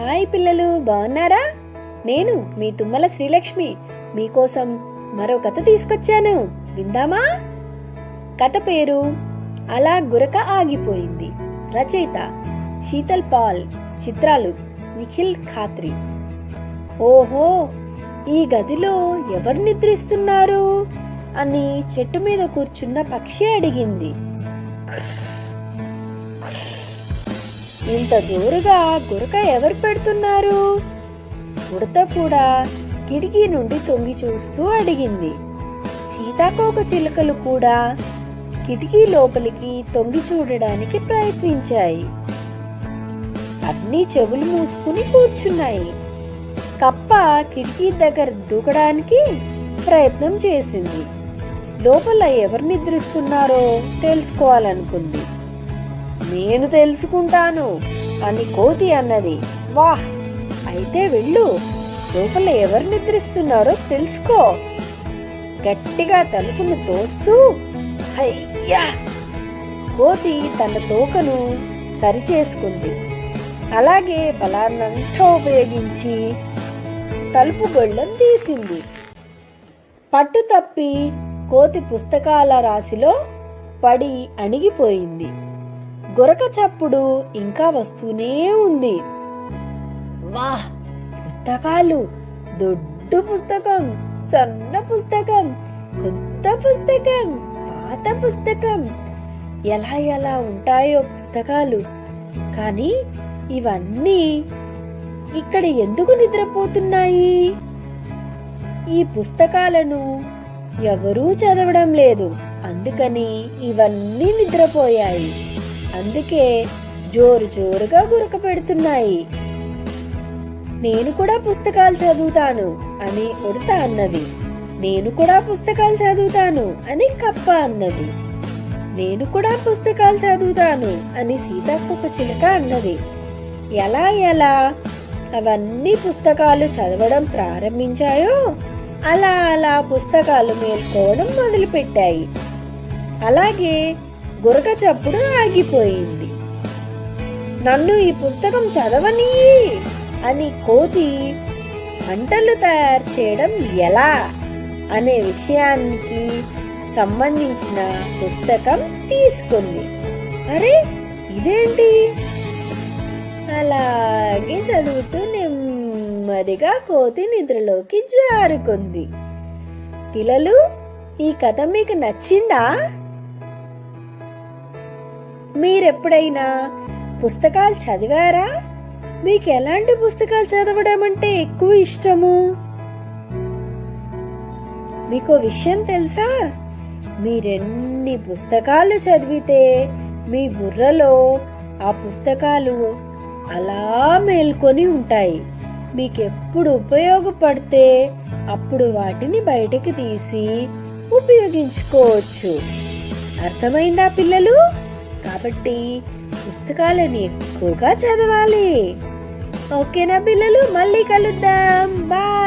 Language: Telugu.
హాయ్ పిల్లలు బాగున్నారా? నేను మీ తుమ్మల శ్రీలక్ష్మి. మీకోసం మరో కథ తీసుకొచ్చాను. విందామా? కథ పేరు అలా గురక ఆగిపోయింది. రచయిత శీతల్ పాల్ చిత్రాలు నిఖిల్ ఖాత్రి. ఓహో ఈ గదిలో ఎవరు నిద్రిస్తున్నారు? అని చెట్టు మీద కూర్చున్న పక్షి అడిగింది. ఇంత జోరుగా గురక ఎవరు పెడుతున్నారు? ఉడత కూడా కిటికీ నుండి తొంగి చూస్తూ అడిగింది. సీతాకోక చిలుకలు కూడా కిటికీ లోపలికి తొంగి చూడడానికి ప్రయత్నించాయి. అన్నీ చెవులు మూసుకుని కూర్చున్నాయి. కప్ప కిటికీ దగ్గర దూకడానికి ప్రయత్నం చేసింది. లోపల ఎవరు నిద్రిస్తున్నారో తెలుసుకోవాలనుకుంది. నేను తెలుసుకుంటాను. అని కోతి అన్నది. వాహ్! అయితే వెళ్ళు. లోపల ఎవరు నిద్రిస్తున్నారో తెలుసుకో. గట్టిగా తలుపును తోస్తూ అయ్యా! కోతి తన తోకను సరిచేసుకుంది. అలాగే బలాన్నంతా ఉపయోగించి తలుపు గొళ్ళం తీసింది. పట్టు తప్పి కోతి పుస్తకాల రాశిలో పడి అణిగిపోయింది. గొరక చప్పుడు ఇంకా వస్తూనే ఉంది. వాహ్ పుస్తకాలు. దొడ్డు పుస్తకం సన్న పుస్తకం కొత్త పుస్తకం పాత పుస్తకం. ఎలా ఎలా ఉంటాయో పుస్తకాలు. కానీ ఇవన్నీ ఇక్కడ ఎందుకు నిద్రపోతున్నాయి? ఈ పుస్తకాలను ఎవరూ చదవడం లేదు. అందుకని ఇవన్నీ నిద్రపోయాయి. అందుకే జోరు జోరుగా గురక పెడుతున్నాయి. నేను కూడా పుస్తకాలు చదువుతాను అని ఉడత అన్నది. నేను కూడా పుస్తకాలు చదువుతాను అని కప్ప అన్నది. నేను కూడా పుస్తకాలు చదువుతాను అని సీతాకొక చిలుక అన్నది. ఎలా ఎలా? అవన్నీ పుస్తకాలు చదవడం ప్రారంభించాయో? అలా అలా పుస్తకాలు మేల్కోవడం మొదలుపెట్టాయి. అలాగే గురక చప్పుడు ఆగిపోయింది. నన్ను ఈ పుస్తకం చదవని అని కోతి వంటలు తయారు చేయడం ఎలా అనే విషయానికి సంబంధించిన పుస్తకం తీసుకుంది. అరే ఇదేంటి? అలాగే చదువుతూ నెమ్మదిగా కోతి నిద్రలోకి జారుకుంది. పిల్లలు ఈ కథ మీకు నచ్చిందా? మీరెప్పుడైనా పుస్తకాలు చదివారా? మీకు ఎలాంటి పుస్తకాలు చదవడం అంటే ఎక్కువ ఇష్టము? మీకు విషయం తెలుసా? మీరెన్ని పుస్తకాలు చదివితే మీ బుర్రలో ఆ పుస్తకాలు అలా మేల్కొని ఉంటాయి. మీకు ఎప్పుడు ఉపయోగపడితే అప్పుడు వాటిని బయటకు తీసి ఉపయోగించుకోవచ్చు. అర్థమైందా పిల్లలు? కాబట్టి పుస్తకాలను ఎక్కువగా చదవాలి. ఓకేనా పిల్లలు? మళ్ళీ కలుద్దాం. బాయ్.